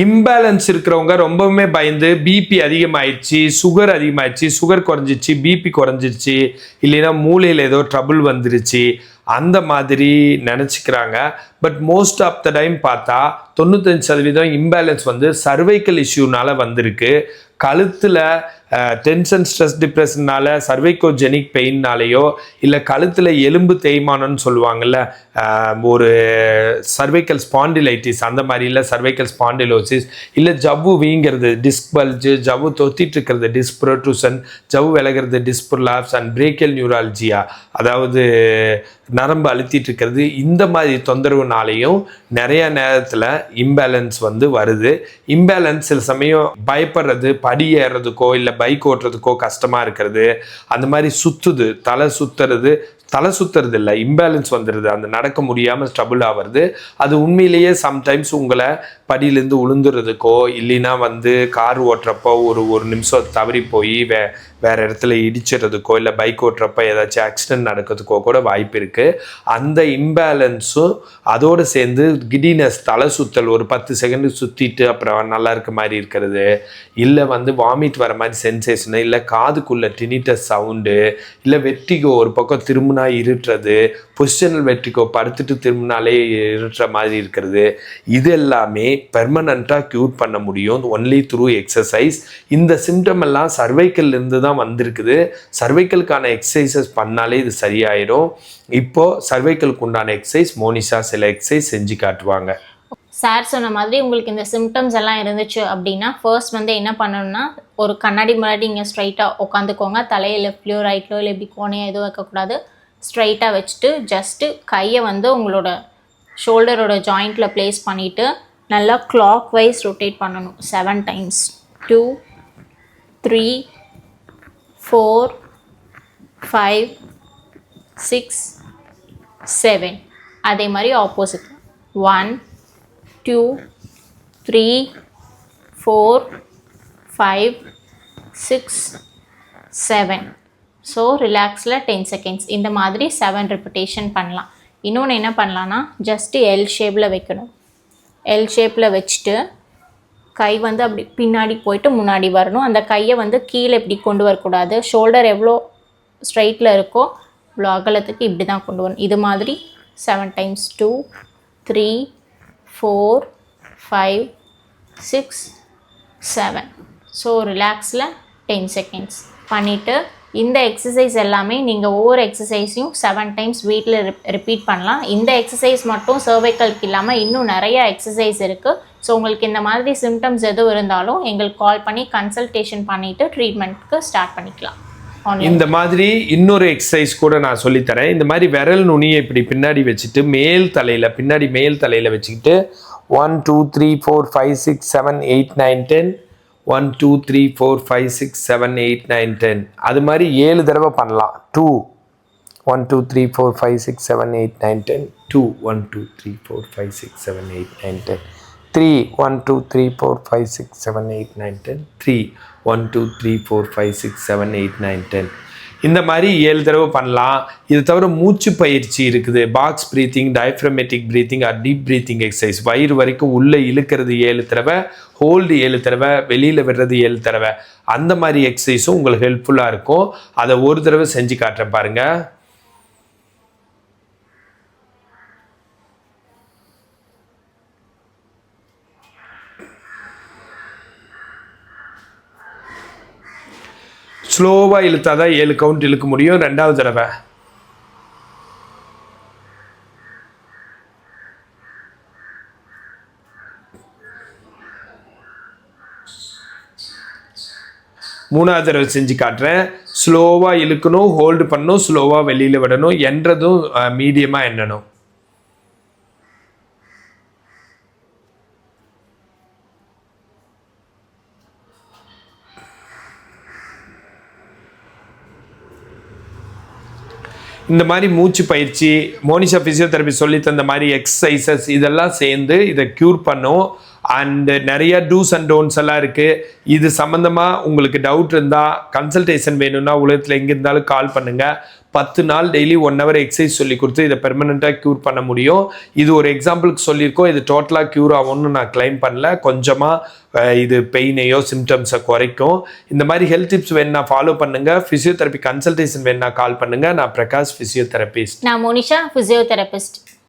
Imbalance இருக்கிறவங்க ரொம்பவுமே பயந்து பிபி அதிகமாயிடுச்சு சுகர் அதிகமாயிடுச்சு சுகர் குறைஞ்சிச்சு பிபி குறைஞ்சிருச்சு இல்லைன்னா மூளையில் ஏதோ ட்ரபுள் வந்துருச்சு. அந்த மாதிரி நினச்சிக்கிறாங்க. But most of the time பார்த்தா தொண்ணூத்தஞ்சு சதவீதம் இம்பேலன்ஸ் வந்து சர்வைக்கல் இஷ்யூனால வந்திருக்கு. கழுத்தில் டென்ஷன் ஸ்ட்ரெஸ் டிப்ரெஷன்னால சர்வைக்கோஜெனிக் பெயின்னாலேயோ இல்லை கழுத்தில் எலும்பு தேய்மானம்னு சொல்லுவாங்கல்ல ஒரு சர்வைக்கல் ஸ்பாண்டிலைட்டிஸ் அந்த மாதிரி இல்லை சர்வைக்கல் ஸ்பாண்டிலோசிஸ் இல்லை ஜவ்வு வீங்கிறது டிஸ்க் பல்ஜு ஜவ்வு தொத்திட்டு இருக்கிறது டிஸ்க் ப்ரோட்ரூசன் ஜவ்வு விலகிறது டிஸ்புர்லாப்ஸ் அண்ட் பிரேக்கல் நியூராலஜியா அதாவது நரம்பு அழுத்திட்டு இருக்கிறது இந்த மாதிரி தொந்தரவுனாலையும் நிறைய நேரத்தில் இம்பேலன்ஸ் வந்து வருது. இம்பேலன்ஸ் சில சமயம் பயப்படுறது படி ஏறுறதுக்கோ இல்லை பைக் ஓட்டுறதுக்கோ கஷ்டமாக இருக்கிறது. அந்த மாதிரி சுத்துது தலை சுத்துறது தலை சுத்துறது இல்லை இம்பேலன்ஸ் வந்துடுது அந்த நடக்க முடியாமல் ஸ்ட்ரபிள் ஆகிறது அது உண்மையிலேயே சம்டைம்ஸ் உங்களை படியிலேருந்து உளுந்துறதுக்கோ இல்லைன்னா வந்து கார் ஓட்டுறப்போ ஒரு ஒரு நிமிஷம் தவறி போய் வே வேறு இடத்துல இடிச்சிடுறதுக்கோ இல்லை பைக் ஓட்டுறப்ப ஏதாச்சும் ஆக்சிடென்ட் நடக்கிறதுக்கோ கூட வாய்ப்பு இருக்குது அந்த இம்பேலன்ஸும் அதோடு சேர்ந்து கிடினஸ் தலை சுத்தல் ஒரு பத்து செகண்டு சுற்றிட்டு அப்புறம் நல்லா இருக்க மாதிரி இருக்கிறது. இல்லை வந்து வாமிட் வர மாதிரி சென்சேஷனு இல்லை காதுக்குள்ள டினிட்டஸ் சவுண்டு இல்லை வெட்டிகோ ஒரு பக்கம் திரும்பினா இருட்டுறது பொசிஷனல் வெட்டிகோ படுத்துட்டு திரும்பினாலே இருட்டுற மாதிரி இருக்கிறது. இது எல்லாமே பெர்மனண்ட்டாக க்யூர் பண்ண முடியும். ஒன்லி த்ரூ எக்ஸசைஸ் இந்த சிம்டம் எல்லாம் சர்வைக்கல் இருந்து தான் வந்திருக்குது. சர்வைக்கலுக்கான எக்ஸசைசஸ் பண்ணாலே இது சரியாயிடும். இப்போது சர்வைக்கலுக்கு உண்டான எக்ஸசைஸ் மோனிஷா சில எக்ஸசைஸ் செஞ்சு காட்டுவாங்க. சார் சொன்ன மாதிரி உங்களுக்கு இந்த சிம்டம்ஸ் எல்லாம் இருந்துச்சு அப்படின்னா ஃபர்ஸ்ட் வந்து என்ன பண்ணணும்னா ஒரு கண்ணாடி முன்னாடி இங்கே ஸ்ட்ரைட்டாக உட்காந்துக்கோங்க தலையை லெஃப்ட்லையோ ரைட்லையோ இல்லை இப்படி கோணையோ எதுவும் வைக்கக்கூடாது. ஸ்ட்ரைட்டாக வச்சுட்டு ஜஸ்ட்டு கையை வந்து உங்களோட ஷோல்டரோட ஜாயிண்ட்டில் ப்ளேஸ் பண்ணிவிட்டு நல்லா கிளாக் வைஸ் ரொட்டேட் பண்ணணும். Seven times two three four five six seven அதே மாதிரி opposite one two three four five six seven so ரிலாக்ஸில் ten seconds இந்த மாதிரி செவன் ரிப்பிட்டேஷன் பண்ணலாம். இன்னொன்று என்ன பண்ணலான்னா ஜஸ்ட்டு எல் ஷேப்பில் வைக்கணும். எல் ஷேப்பில் வச்சுட்டு கை வந்து அப்படி பின்னாடி போயிட்டு முன்னாடி வரணும். அந்த கையை வந்து கீழே இப்படி கொண்டு வரக்கூடாது. ஷோல்டர் எவ்வளோ ஸ்ட்ரைட்டில் இருக்கோ இவ்வளோ அகலத்துக்கு இப்படி தான் கொண்டு வரணும். இது மாதிரி seven times two three four five six seven so ரிலாக்ஸில் ten seconds பண்ணிவிட்டு இந்த எக்ஸசைஸ் எல்லாமே நீங்கள் ஒவ்வொரு எக்ஸசைஸையும் செவன் டைம்ஸ் வீட்டில் ரிப்பீட் பண்ணலாம். இந்த எக்ஸசைஸ் மட்டும் சர்வைக்கலுக்கு இல்லாமல் இன்னும் நிறைய எக்ஸசைஸ் இருக்குது ஸோ உங்களுக்கு இந்த மாதிரி சிம்டம்ஸ் எதுவும் இருந்தாலும் எங்களுக்கு கால் பண்ணி கன்சல்டேஷன் பண்ணிவிட்டு ட்ரீட்மெண்ட்க்கு ஸ்டார்ட் பண்ணிக்கலாம். இந்த மாதிரி இன்னொரு எக்ஸசைஸ் கூட நான் சொல்லித்தரேன். இந்த மாதிரி விரல் நுனியை இப்படி பின்னாடி வச்சுட்டு மேல் தலையில் பின்னாடி மேல் தலையில் வச்சுக்கிட்டு one two three four five six seven eight nine ten one two three four five six seven eight nine ten அது மாதிரி ஏழு தடவை பண்ணலாம். Two one two three four five six seven eight nine ten two one two three four five six seven eight nine ten three one two three four five six seven eight nine ten three one two three four five six seven eight nine ten இந்த மாதிரி ஏழு தடவை பண்ணலாம். இது தவிர மூச்சு பயிற்சி இருக்குது. Box breathing diaphragmatic breathing or deep breathing exercise வயிறு வரைக்கும் உள்ளே இழுக்கிறது ஏழு தடவை ஹோல்டு ஏழு தடவை வெளியில் விடுறது ஏழு தடவை. அந்த மாதிரி எக்ஸசைஸும் உங்களுக்கு ஹெல்ப்ஃபுல்லாக இருக்கும். அதை ஒரு தடவை செஞ்சு காட்டுறேன் பாருங்கள் ஸ்லோவாக இழுத்தா தான் ஏழு கவுண்ட் இழுக்க முடியும். ரெண்டாவது தடவை. மூணாவது தடவை செஞ்சு காட்டுறேன். ஸ்லோவாக இழுக்கணும் ஹோல்டு பண்ணணும் ஸ்லோவாக வெளியில் விடணும் என்றதும் மீடியமாக எண்ணணும். இந்த மாதிரி மூச்சு பயிற்சி மோனிஷா ஃபிசியோதெரபி சொல்லி தந்த மாதிரி எக்ஸசைசஸ் இதெல்லாம் சேர்ந்து இதை க்யூர் பண்ணும். அண்டு நிறைய டூஸ் அண்ட் டோன்ஸ் எல்லாம் இருக்குது இது சம்மந்தமாக உங்களுக்கு டவுட் இருந்தால் கன்சல்டேஷன் வேணும்னா உலகத்தில் எங்கே இருந்தாலும் கால் பண்ணுங்கள் பத்து நாள் டெய்லி ஒன் ஹவர் எக்ஸசைஸ் சொல்லி கொடுத்து இதை பெர்மனெண்ட்டாக க்யூர் பண்ண முடியும். இது ஒரு எக்ஸாம்பிளுக்கு சொல்லியிருக்கோம். இது டோட்டலாக க்யூர் ஆகும்னு நான் கிளைம் பண்ணல. கொஞ்சமாக இது பெயினையோ சிம்டம்ஸை குறைக்கும். இந்த மாதிரி ஹெல்த் டிப்ஸ் வேணா ஃபாலோ பண்ணுங்க. ஃபிசியோதெரப்பி கன்சல்டேஷன் வேணா கால் பண்ணுங்கள் நான் பிரகாஷ் ஃபிசியோதெரபிஸ்ட் நான் மோனிஷா ஃபிசியோதெரபிஸ்ட்